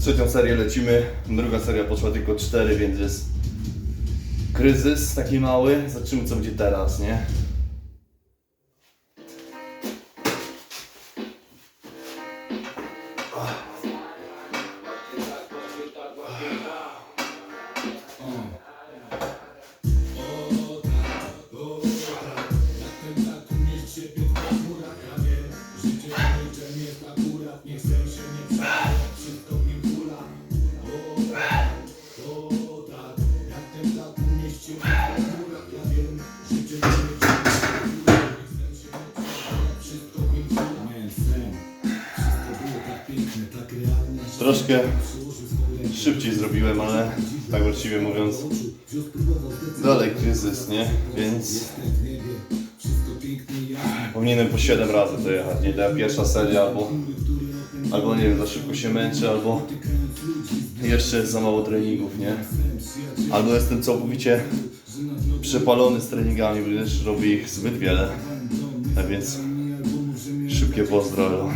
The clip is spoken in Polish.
Trzecią serię lecimy, druga seria poszła tylko 4, więc jest kryzys taki mały. Zobaczymy co będzie teraz, nie? Troszkę szybciej zrobiłem, ale tak właściwie mówiąc dalej kryzys, nie? Więc powinienem po 7 razy dojechać, nie? Ta pierwsza seria albo albo nie wiem, za szybko się męczę, albo jeszcze jest za mało treningów, nie? Albo jestem całkowicie przepalony z treningami, bo też robię ich zbyt wiele. Tak więc szybkie pozdro.